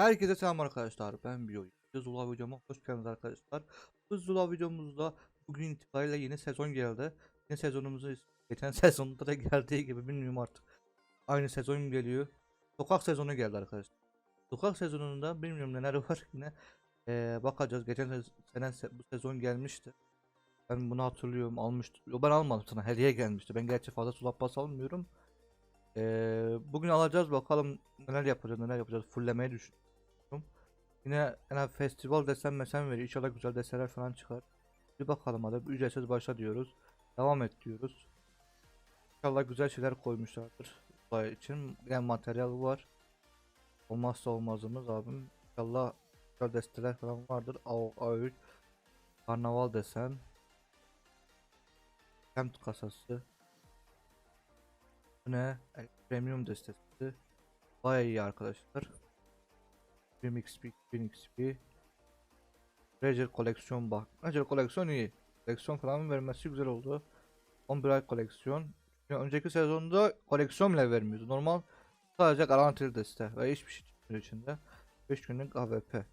Herkese selam arkadaşlar. Ben Biyo. Zula videoma hoş geldiniz arkadaşlar. Bu Zula videomuzda bugün itibariyle yeni sezon geldi. Yeni sezonumuzu geçen sezonda da geldiği gibi bilmiyorum artık. Aynı sezon geliyor. Sokak sezonu geldi arkadaşlar. Sokak sezonunda bilmiyorum neler var yine eee, bakacağız. Geçen se- sene se- bu sezon gelmişti. Ben bunu hatırlıyorum almıştım. Yo, ben almadım sana hediye gelmişti. Ben gerçi fazla sulap pas almıyorum. Eee, bugün alacağız bakalım neler yapacağız neler yapacağız. Fulllemeyi düşünüyorum. Yine yani festival desen mesen veriyor. İnşallah güzel desenler falan çıkar. Bir bakalım hadi ücretsiz başla diyoruz. Devam et diyoruz. İnşallah güzel şeyler koymuşlardır. Bu için yani materyal var. Olmazsa olmazımız abim. İnşallah güzel desteler falan vardır. Av, av, karnaval desen. Kent kasası. Bu ne? El- Premium destesi. Baya iyi arkadaşlar. 1000 XP, 1000 XP. Treasure koleksiyon bak. Treasure koleksiyon iyi. Koleksiyon falan vermesi güzel oldu. 11 ay koleksiyon. Ya önceki sezonda koleksiyon bile vermiyordu. Normal sadece garantili deste ve hiçbir şey çıkmıyor içinde. 5 günlük AWP.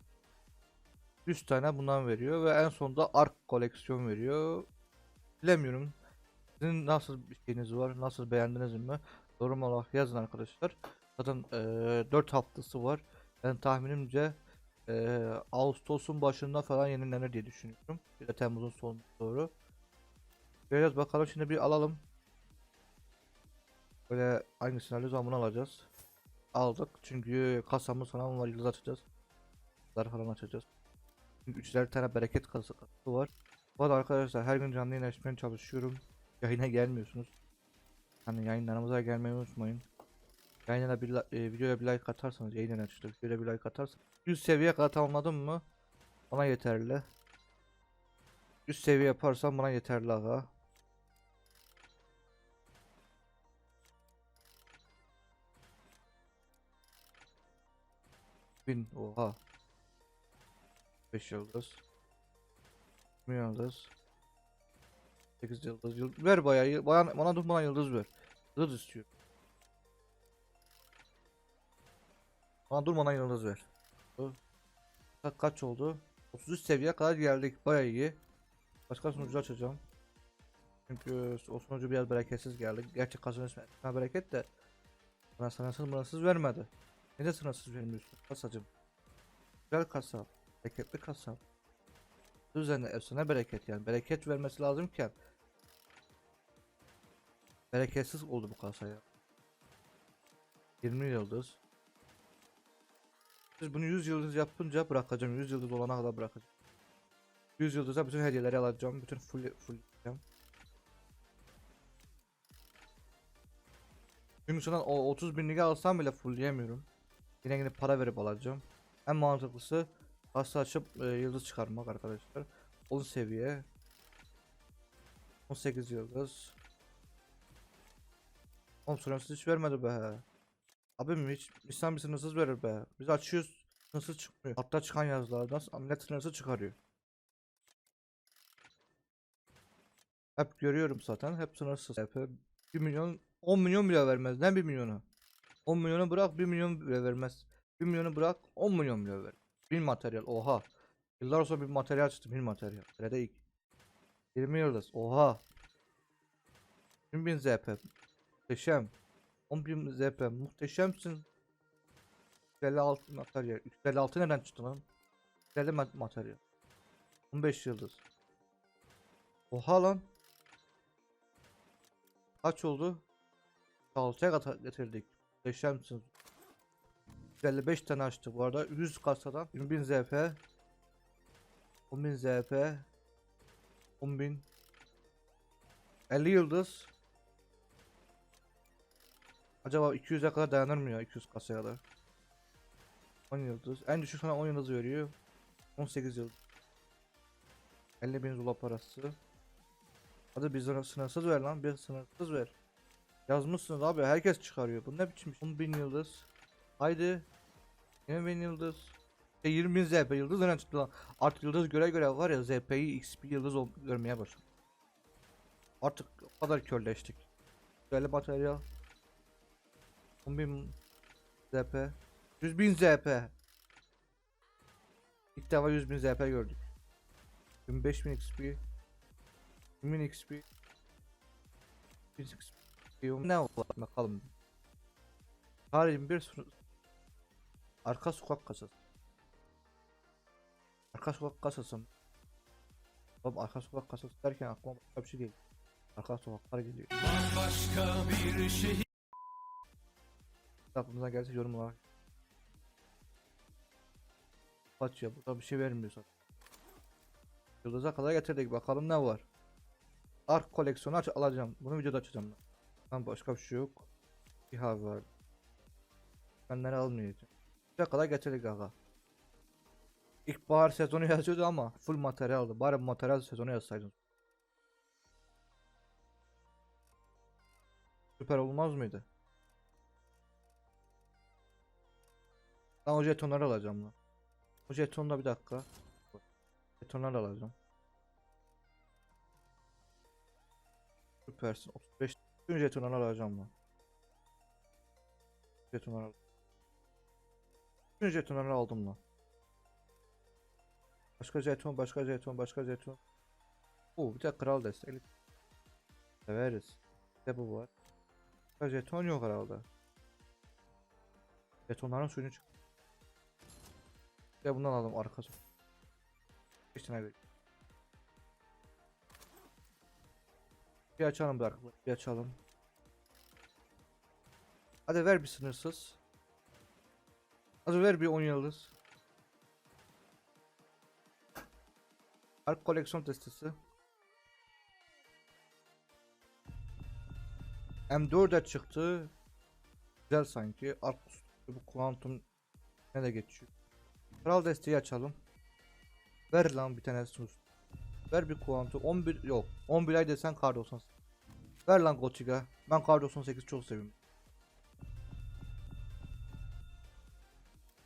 100 tane bundan veriyor ve en sonunda Ark koleksiyon veriyor. Bilemiyorum. Sizin nasıl bir şeyiniz var? Nasıl beğendiniz mi? Yorum olarak yazın arkadaşlar. Zaten eee 4 haftası var. Ben tahminimce eee Ağustos'un başında falan yenilenir diye düşünüyorum. Ya da Temmuz'un sonuna doğru. Biraz bakalım şimdi bir alalım. Böyle hangisini alıyoruz bunu alacağız. Aldık çünkü kasamız falan var yıldız açacağız. Yıldızlar falan açacağız. Çünkü 350 tane bereket kası var. Bu arada arkadaşlar her gün canlı yayın açmaya çalışıyorum. Yayına gelmiyorsunuz. Hani yayınlarımıza gelmeyi unutmayın. Yayına bir e, videoya bir like atarsanız yayından açtı. Videoya bir like atarsanız 100 seviye kadar tamamladım mı? Bana yeterli. 100 seviye yaparsam bana yeterli aga. Bin oha. 5 yıldız. 1 yıldız. 8 yıldız. Yıl- ver bayağı. Bana, bana yıldız ver. Yıldız istiyor. Bana durmadan yıldız ver. Ka- kaç oldu? 33 seviye kadar geldik. Bayağı iyi. Başka sunucu açacağım. Çünkü o sunucu biraz bereketsiz geldi. Gerçi kazanış bereket de bana sınırsız sınırsız vermedi. Neden sınırsız vermiyorsun? Kasacım. Güzel kasa. Bereketli kasa. Düzenli efsane bereket yani. Bereket vermesi lazımken bereketsiz oldu bu kasa ya. 20 yıldız. Biz bunu 100 yıldız yapınca bırakacağım. 100 yıldız olana kadar bırakacağım. 100 yıldıza bütün hediyeleri alacağım. Bütün full full yapacağım. O 30 binlik alsam bile fullleyemiyorum. Yine yine para verip alacağım. En mantıklısı kasa açıp e, yıldız çıkarmak arkadaşlar. 10 seviye. 18 yıldız. Oğlum sınırsız hiç vermedi be. Abim hiç insan bir sınırsız verir be. Biz açıyoruz sınırsız çıkmıyor. Hatta çıkan yazılardan millet sınırsız çıkarıyor. Hep görüyorum zaten hep sınırsız. Hep 1 milyon 10 milyon bile vermez. Ne 1 milyonu? 10 milyonu bırak 1 milyon bile vermez. 1 milyonu bırak 10 milyon bile ver. Bir materyal oha. Yıllar sonra bir materyal çıktı bir materyal. Nerede ilk? 20 yıldız oha. 20.000 ZP. Muhteşem. 10.000 ZP muhteşemsin. 56 materyal. 356 nereden çıktı lan? 350 mat- materyal. 15 yıldız. Oha lan. Kaç oldu? Alçak ata getirdik. Muhteşemsin. 55 tane açtı bu arada. 100 kasadan 20.000 ZP. 10.000 ZP. 10.000 50 yıldız. Acaba 200'e kadar dayanır mı ya 200 kasaya kadar? 10 yıldız. En düşük sana 10 yıldız veriyor. 18 yıldız. 50 bin zula parası. Hadi bir sınır- sınırsız ver lan bir sınırsız ver. Yazmışsınız abi herkes çıkarıyor. Bu ne biçim iş? 10 bin yıldız. Haydi. 20 bin yıldız. E 20 bin ZP yıldız nereden çıktı lan? Artık yıldız göre göre var ya ZP'yi XP yıldız görmeye başladı. Artık o kadar körleştik. Böyle materyal. 10 bin ZP. 100 bin ZP. İlk defa 100.000 ZP gördük. 25.000 XP. 1000 XP. 100 XP. Ne var bakalım. Tarihin bir sürü Arka sokak kasası. Arka sokak kasası. Oğlum arka sokak kasası derken aklıma başka bir şey geliyor. Arka sokaklar geliyor. Başka bir şehir Aklınıza gelse yorum olarak. Kaç ya burada bir şey vermiyor zaten. Yıldıza kadar getirdik bakalım ne var. Ark koleksiyonu aç alacağım. Bunu videoda açacağım ben. Başka bir şey yok. Bir harbi var. Benleri almayacağım. Buraya kadar getirdik aga. İlkbahar sezonu yazıyordu ama full materyaldı. Bari materyal sezonu yazsaydın. Süper olmaz mıydı? Ben o jetonları alacağım lan. O jetonda bir dakika. Jetonları alacağım. Süpersin. 35 bütün jetonları alacağım lan. Jetonları al. Bütün jetonları aldım lan. Başka jeton, başka jeton, başka jeton. Oo bir de kral destek. Severiz. Bir de bu var. Başka jeton yok herhalde. Jetonların suyunu çık. Bir de bundan aldım arkası. 5 tane ver. Bir açalım bırak. Bir açalım. Hadi ver bir sınırsız. Hadi ver bir 10 yıldız. Ark koleksiyon testisi. M4'e çıktı. Güzel sanki. Ark bu kuantum ne de geçiyor. Kral desteği açalım. Ver lan bir tane sus. Ver bir kuantum. 11 yok. 11 ay desen kar 98. Ver lan Gotiga. Ben kar 98 çok seviyorum.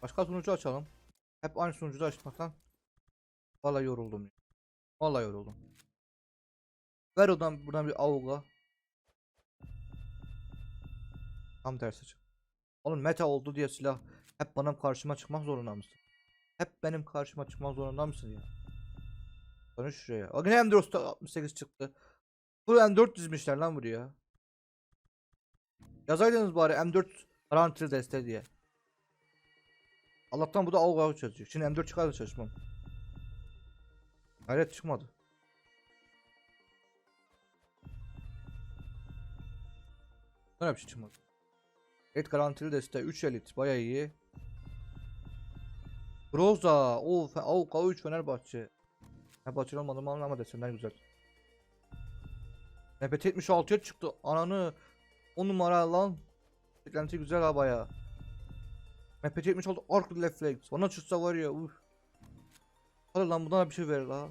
Başka sunucu açalım. Hep aynı sunucuda açmaktan. Vallahi yoruldum. ya. Vallahi yoruldum. Ver oradan buradan bir avuga. Tam tersi çık. Oğlum meta oldu diye silah hep benim karşıma çıkmak zorunda mısın? Hep benim karşıma çıkmak zorunda mısın ya? Konuş şuraya. Yine M4 68 çıktı. Bu M4 dizmişler lan buraya. Yazaydınız bari M4 garantili deste diye. Allah'tan bu da Avga çözüyor. Şimdi M4 çıkarsa çalışmam. Hayret çıkmadı. Böyle bir şey çıkmadı. Evet garantili deste 3 elit baya iyi. Groza. O Avga 3 Fenerbahçe. Fenerbahçe olmadım ama desenler güzel. Nefet 76'ya çıktı. Ananı 10 numara lan. Beklenti güzel ha baya. Mepet 76 arc reflex. Ona çıksa var ya uf. Hadi lan buna bir şey ver la.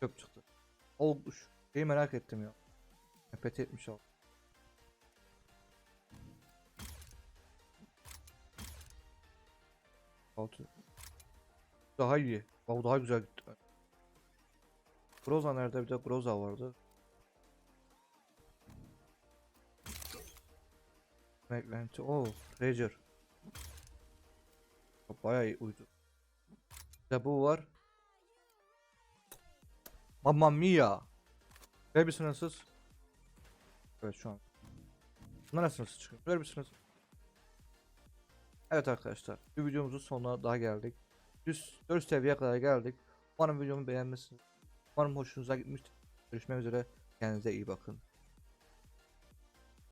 Çöp çıktı. Olmuş. Şeyi merak ettim ya. Mepet 76. Altı. Daha iyi. Bu daha güzel gitti. Groza nerede? Bir de Groza vardı. Beklenti. Oh, Treasure. Bayağı iyi uydu. Bir de bu var. Mamma mia. Ver bir sınırsız. Evet şu an. Bunlar sınırsız çıkıyor. Ver bir sınırsız. Evet arkadaşlar. Bir videomuzun sonuna daha geldik. 104 seviyeye kadar geldik. Umarım videomu beğenmişsiniz. Umarım hoşunuza gitmiştir. Görüşmek üzere. Kendinize iyi bakın.